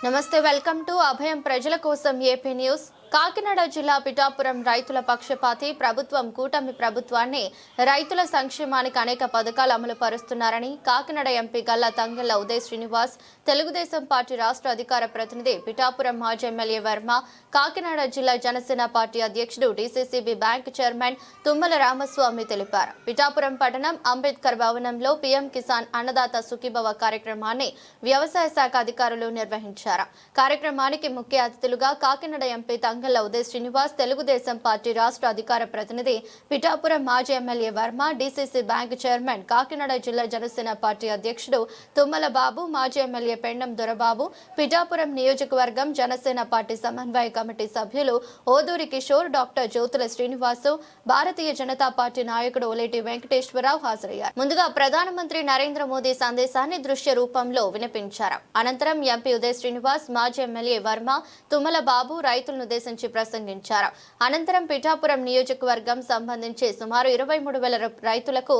నమస్తే welcome to అభయం ప్రజల కోసం ఏపీ న్యూస్ Kakinada జిల్లా పిఠాపురం రైతుల పక్షపాతి ప్రభుత్వం కూటమి ప్రభుత్వాన్ని రైతుల సంక్షేమానికి అనేక పథకాలు అమలు పరుస్తున్నారని కాకినాడ ఎంపీ గల్లా తంగెళ్ళ ఉదయ్ శ్రీనివాస్ తెలుగుదేశం పార్టీ రాష్ట్ర అధికార ప్రతినిధి పిఠాపురం మాజీ ఎమ్మెల్యే వర్మ కాకినాడ జిల్లా జనసేన పార్టీ అధ్యక్షుడు DCCB bank chairman Tummala Ramaswamy తెలిపారు. పిఠాపురం పట్టణం అంబేద్కర్ భవనంలో పీఎం కిసాన్ అన్నదాత సుఖీభవ కార్యక్రమాన్ని వ్యవసాయ శాఖ అధికారులు నిర్వహించారు. కార్యక్రమానికి ముఖ్య అతిథులుగా కాకినాడ ఎంపీ తంగళ్ళ ఉదయ్ శ్రీనివాస్ తెలుగుదేశం పార్టీ రాష్ట్ర అధికార ప్రతినిధి పిఠాపురం మాజీ MLA Varma DCC bank chairman Kakinada జిల్లా జనసేన పార్టీ అధ్యక్షుడు తుమ్మల బాబు మాజీ ఎమ్మెల్యే పెండం దొరబాబు పిఠాపురం నియోజకవర్గం జనసేన పార్టీ సమన్వయ కమిటీ సభ్యులు ఓదూరి కిషోర్ డాక్టర్ జ్యోతుల శ్రీనివాసు భారతీయ జనతా పార్టీ నాయకుడు ఒలేటి వెంకటేశ్వరరావు హాజరయ్యారు. ముందుగా ప్రధానమంత్రి నరేంద్ర మోదీ సందేశాన్ని దృశ్య రూపంలో వినిపించారు. అనంతరం ఎంపీ ఉదయ్ శ్రీనివాస్ మాజీ ఎమ్మెల్యే వర్మ తుమ్మల బాబు రైతులను ఉద్దేశించి ప్రసంగించారు. అనంతరం పిఠాపురం నియోజకవర్గం సంబంధించి సుమారు ఇరవై మూడు వేల రైతులకు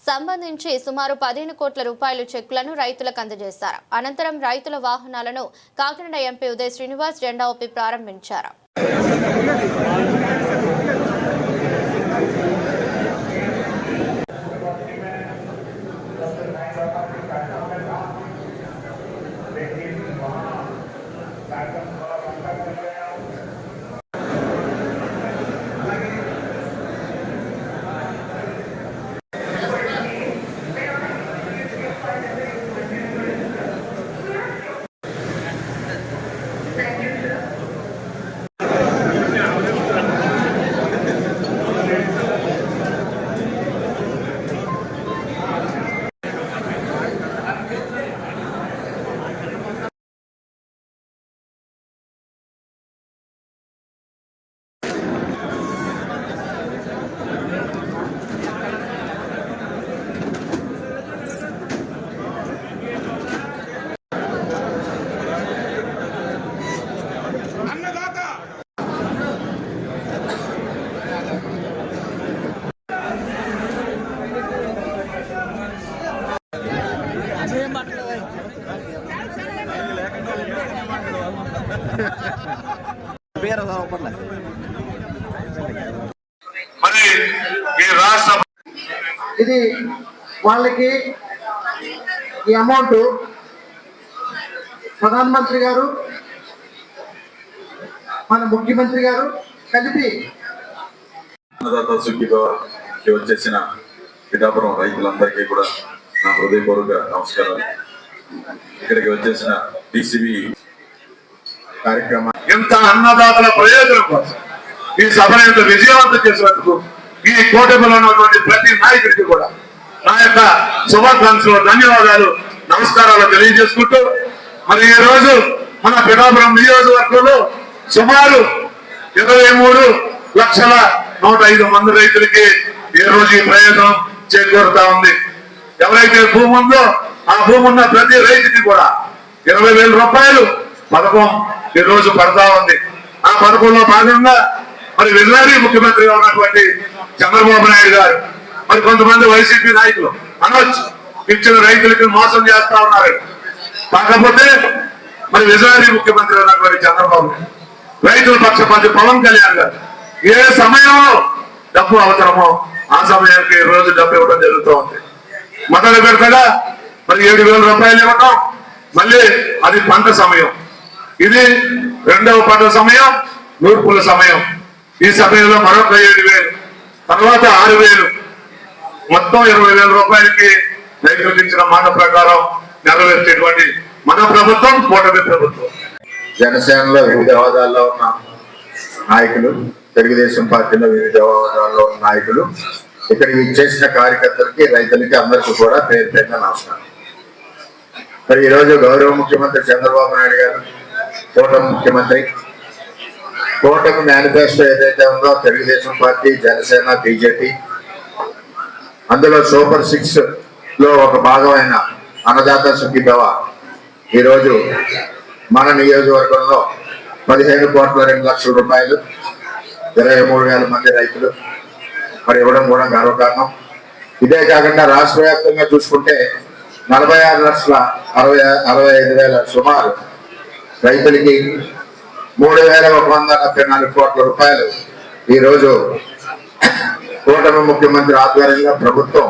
సంబంధించి సుమారు పదిహేను కోట్ల రూపాయల చెక్కులను రైతులకు అందజేశారు. అనంతరం రైతుల వాహనాలను కాకినాడ ఎంపీ ఉదయ్ శ్రీనివాస్ జెండా ఊపి ప్రారంభించారు. ఇది వాళ్ళకి ఈ అమౌంట్ ప్రధానమంత్రి గారు మన ముఖ్యమంత్రి గారు కలిపి వచ్చేసిన పిఠాపురం రైతులందరికీ కూడా నా హృదయపూర్వక నమస్కారాలు. ఇక్కడికి వచ్చేసిన టీసీబీ కార్యక్రమం. ఇంత అన్నదాతల ప్రయోజనం కోసం ఈ సభను ఇంత విజయవంతం చేసినందుకు ఈ కూటమిలో ఉన్నటువంటి ప్రతి నాయకుడికి కూడా నా యొక్క శుభాకాంక్షలు ధన్యవాదాలు నమస్కారాలు తెలియజేసుకుంటూ మరి ఈ రోజు మన పిఠాపురం నియోజకవర్గంలో సుమారు ఇరవై మూడు లక్షల నూట ఐదు మంది రైతులకి ఈ రోజు ఈ ప్రయోజనం చేకూరుతా ఉంది. ఎవరైతే భూమి ఉందో ఆ భూమి ఉన్న ప్రతి రైతుకి కూడా ఇరవై వేల రూపాయలు పథకం ఈ రోజు పడతా ఉంది. ఆ పథకంలో భాగంగా మరి వెళ్ళాలి ముఖ్యమంత్రిగా ఉన్నటువంటి చంద్రబాబు నాయుడు గారు. మరి కొంతమంది వైసీపీ నాయకులు అనవచ్చు ఇచ్చిన రైతులకి మోసం చేస్తా ఉన్నారు. కాకపోతే మరి విజయాన్ని ముఖ్యమంత్రి ఉన్నటువంటి చంద్రబాబు. రైతుల పక్షపాతి పవన్ కళ్యాణ్ గారు. ఏ సమయంలో డబ్బు అవసరమో ఆ సమయానికి ఈ రోజు డబ్బు ఇవ్వడం జరుగుతూ ఉంది. మొదలు పెడతగా మరి ఏడు వేల రూపాయలు ఇవ్వటం మళ్ళీ అది పంట సమయం. ఇది రెండవ పంట సమయం నూర్పుల సమయం. ఈ సమయంలో మరొక ఏడు వేలు తర్వాత ఆరు వేలు. మొత్తం ఇరవై వేల రూపాయలకి రైతులకు ఇచ్చిన మాట ప్రకారం నెరవేర్చేటువంటి మన ప్రభుత్వం కూటమి ప్రభుత్వం. జనసేనలో వివిధ హోదాల్లో ఉన్న నాయకులు తెలుగుదేశం పార్టీలో వివిధ హోదాల్లో ఉన్న నాయకులు ఇక్కడికి ఇచ్చేసిన కార్యకర్తలకి రైతులకి అందరికీ కూడా పేరు పేరున నమస్కారం. మరి ఈరోజు గౌరవ ముఖ్యమంత్రి చంద్రబాబు నాయుడు గారు కూటమి ముఖ్యమంత్రి కూటమి మేనిఫెస్టో ఏదైతే ఉందో తెలుగుదేశం పార్టీ జనసేన బీజేపీ అందులో సూపర్ సిక్స్లో ఒక భాగమైన అన్నదాత సుఖీభవ ఈరోజు మన నియోజకవర్గంలో పదిహేను కోట్ల రెండు లక్షల రూపాయలు ఇరవై మూడు వేల మంది రైతులు మరి ఇవ్వడం కూడా గర్వకారణం ఇదే కాకుండా రాష్ట్ర వ్యాప్తంగా చూసుకుంటే నలభై ఆరు లక్షల అరవై అరవై ఐదు వేల సుమారు రైతులకి మూడు వేల ఒక వంద డెబ్బై నాలుగు కోట్ల రూపాయలు. ఈరోజు కూటమి ముఖ్యమంత్రి ఆధ్వర్యంలో ప్రభుత్వం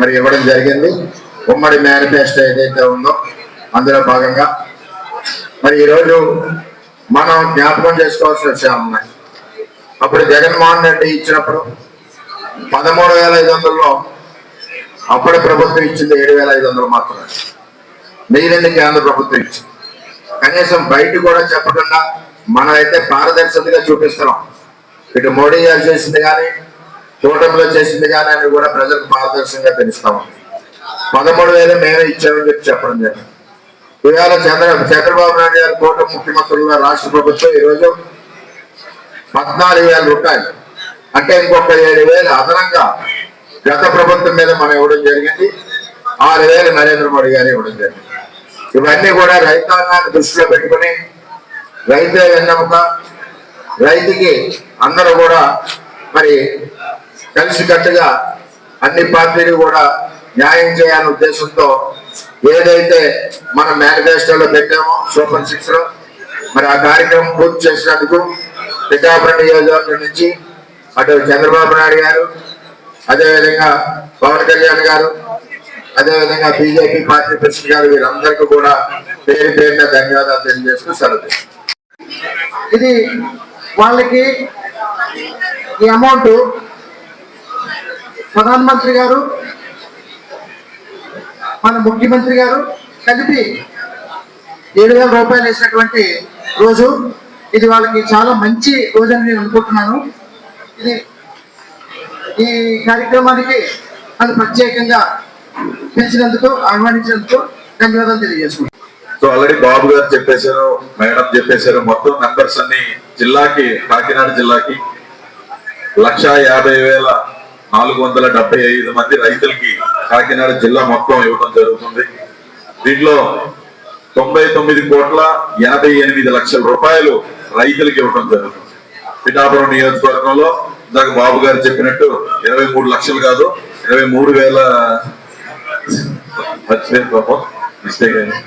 మరి ఇవ్వడం జరిగింది. ఉమ్మడి మేనిఫెస్టో ఏదైతే ఉందో అందులో భాగంగా మరి ఈరోజు మనం జ్ఞాపకం చేసుకోవాల్సిన విషయాలు ఉన్నాయి. అప్పుడు జగన్మోహన్ రెడ్డి ఇచ్చినప్పుడు పదమూడు వేల ఐదు వందల్లో అప్పుడు ప్రభుత్వం ఇచ్చింది ఏడు వేల ఐదు వందలు మాత్రమే. మిగిలింది కేంద్ర ప్రభుత్వం ఇచ్చింది. కనీసం బయట కూడా చెప్పకుండా మనమైతే పారదర్శకంగా చూపిస్తున్నాం. ఇటు మోడీ గారు చేసింది కానీ కూటమిలో చేసింది కానీ అని కూడా ప్రజలకు పారదర్శకంగా తెలుస్తాం. పదమూడు వేలు మేమే ఇచ్చామని చెప్పి చెప్పడం జరిగింది. ఇవాళ చంద్ర చంద్రబాబు నాయుడు గారు కూటమి ముఖ్యమంత్రులుగా రాష్ట్ర ప్రభుత్వం ఈరోజు పద్నాలుగు వేల రూపాయలు. అంటే ఇంకొక ఏడు వేలు అదనంగా గత ప్రభుత్వం మీద మనం ఇవ్వడం జరిగింది. ఆరు వేలు నరేంద్ర మోడీ గారు ఇవ్వడం జరిగింది. ఇవన్నీ కూడా రైతాంగాన్ని దృష్టిలో పెట్టుకుని రైతే వెన్నముక రైతుకి అందరూ కూడా మరి కలిసికట్టుగా అన్ని పార్టీలు కూడా న్యాయం చేయాలనే ఉద్దేశంతో ఏదైతే మన మేనిఫెస్టోలో పెట్టామో సూపర్ సిక్స్లో మరి ఆ కార్యక్రమం పూర్తి చేసినందుకు పిఠాపురం నియోజకవర్గం నుంచి అటు చంద్రబాబు నాయుడు గారు అదేవిధంగా పవన్ కళ్యాణ్ గారు అదేవిధంగా బీజేపీ పార్టీ ప్రెసిడెంట్ గారు వీరందరికీ కూడా పేరు పేరున ధన్యవాదాలు తెలియజేస్తూ సెలవు ఇది వాళ్ళకి ఈ అమౌంట్ ప్రధానమంత్రి గారు మన ముఖ్యమంత్రి గారు కలిపి ఏడు వేల రూపాయలు వేసినటువంటి రోజు ఇది వాళ్ళకి చాలా మంచి రోజు అని నేను అనుకుంటున్నాను. ఇది ఈ కార్యక్రమానికి అది ప్రత్యేకంగా పిలిచినందుకు ఆహ్వానించినందుకు ధన్యవాదాలు తెలియజేసుకుంటాను సో ఆల్రెడీ బాబు గారు చెప్పేశారు మేడం చెప్పేశారు మొత్తం నంబర్స్ అన్ని జిల్లాకి కాకినాడ జిల్లాకి లక్ష యాభై వేల నాలుగు వందల డెబ్బై ఐదు మంది రైతులకి కాకినాడ జిల్లా మొత్తం ఇవ్వడం జరుగుతుంది. దీంట్లో తొంభై తొమ్మిది కోట్ల ఎనభై ఎనిమిది లక్షల రూపాయలు రైతులకి ఇవ్వడం జరుగుతుంది. పిఠాపురం నియోజకవర్గంలో ఇందాక బాబు గారు చెప్పినట్టు ఇరవై మూడు లక్షలు కాదు ఇరవై మూడు వేల మర్చిపోయాను పాపం. మిస్టేక్ అయింది.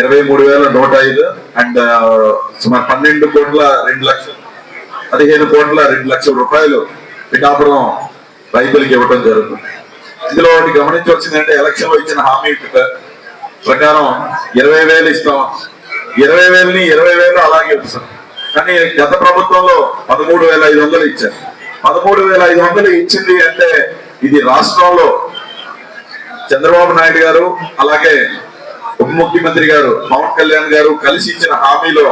ఇరవై మూడు వేల నూట ఐదు అండ్ uh, సుమారు పన్నెండు కోట్ల రెండు లక్షలు పదిహేను కోట్ల రెండు లక్షల రూపాయలు పిఠాపురం రైతులకు ఇవ్వడం జరుగుతుంది. ఇందులో ఒకటి గమనించవలసిందంటే ఎలక్షన్లో ఇచ్చిన హామీ ప్రకారం ఇరవై వేలు ఇస్తాం. ఇరవై వేలని ఇరవై వేలు అలాగే ఇస్తాం కానీ గత ప్రభుత్వంలో పదమూడు వేల ఐదు వందలు ఇచ్చారు. పదమూడు వేల ఐదు వందలు ఇచ్చింది అంటే ఇది రాష్ట్రంలో చంద్రబాబు నాయుడు గారు అలాగే ఉప ముఖ్యమంత్రి గారు పవన్ కళ్యాణ్ గారు కలిసి ఇచ్చిన హామీలో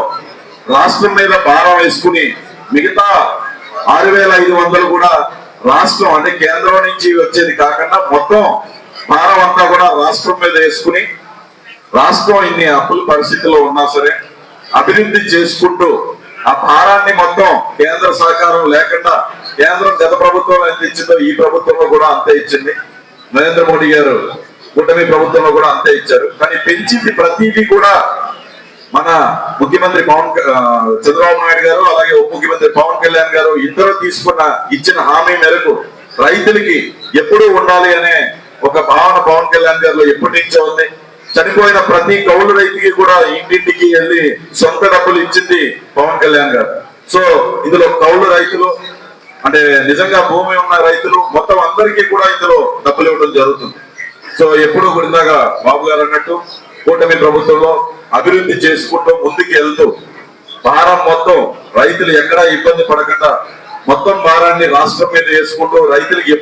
రాష్ట్రం మీద భారం వేసుకుని మిగతా ఆరు వేల ఐదు వందలు కూడా రాష్ట్రం అంటే కేంద్రం నుంచి వచ్చేది కాకుండా మొత్తం భారం అంతా కూడా రాష్ట్రం మీద వేసుకుని రాష్ట్రం ఇన్ని అప్పుల పరిస్థితుల్లో ఉన్నా సరే అభివృద్ధి చేసుకుంటూ ఆ భారాన్ని మొత్తం కేంద్ర సహకారం లేకుండా కేంద్రం గత ప్రభుత్వం ఎంత ఇచ్చిందో ఈ ప్రభుత్వంలో కూడా అంతే ఇచ్చింది. నరేంద్ర మోడీ గారు కూటమి ప్రభుత్వంలో కూడా అంతే ఇచ్చారు. కానీ పెంచింది ప్రతిదీ కూడా మన ముఖ్యమంత్రి పవన్ చంద్రబాబు నాయుడు గారు అలాగే ఉప ముఖ్యమంత్రి పవన్ కళ్యాణ్ గారు ఇద్దరు తీసుకున్న ఇచ్చిన హామీ మేరకు రైతులకి ఎప్పుడూ ఉండాలి అనే ఒక భావన పవన్ కళ్యాణ్ గారిలో ఎప్పటి నుంచో ఉంది. చనిపోయిన ప్రతి కౌలు రైతుకి కూడా ఇంటింటికి వెళ్ళి సొంత డబ్బులు ఇచ్చింది పవన్ కళ్యాణ్ గారు. సో ఇందులో కౌలు రైతులు అంటే నిజంగా భూమి ఉన్న రైతులు మొత్తం అందరికీ కూడా ఇందులో డబ్బులు ఇవ్వడం జరుగుతుంది. సో ఎప్పుడు కూడా ఇందాక బాబు గారు అన్నట్టు కూటమి ప్రభుత్వంలో అభివృద్ధి చేసుకుంటూ ముందుకు వెళ్తూ భారం మొత్తం రైతులు ఎక్కడా ఇబ్బంది పడకుండా మొత్తం భారాన్ని రాష్ట్రం మీద వేసుకుంటూ రైతులకి